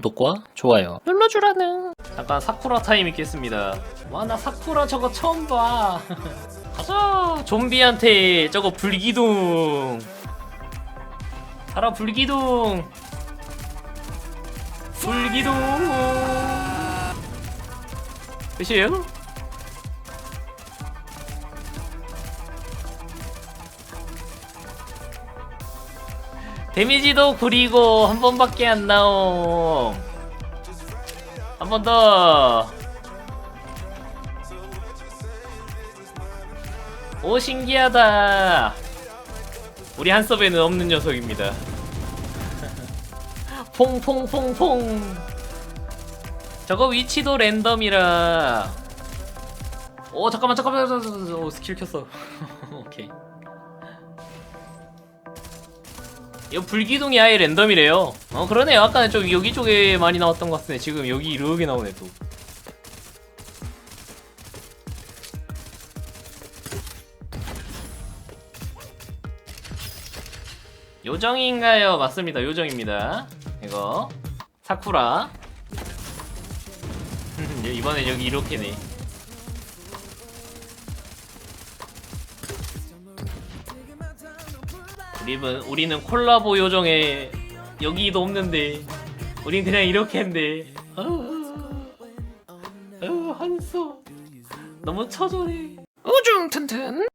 구독과 좋아요. 눌러주라는. 잠깐 사쿠라 타임 있겠습니다. 와 나 사쿠라 저거 처음 봐. 가자! 좀비한테 저거 불기둥. 가라 불기둥. 불기둥. 끝이에요? 데미지도 구리고 한 번밖에 안 나옴. 한 번 더. 오 신기하다. 우리 한섭에는 없는 녀석입니다. 퐁퐁퐁퐁. 저거 위치도 랜덤이라. 오 잠깐만 잠깐만 잠깐만 오 스킬 켰어. 오케이. 이거 불기둥이 아예 랜덤이래요. 어 그러네요. 아까는 좀 여기 쪽에 많이 나왔던 것 같은데 지금 여기 이렇게 나오네 또. 요정인가요? 맞습니다. 요정입니다. 이거 사쿠라. 이번엔 여기 이렇게네. 우리는 우리는 콜라보 요정에 여기도 없는데 우린 그냥 이렇게 했는데 아우 아우 한소 너무 처절해. 우중 튼튼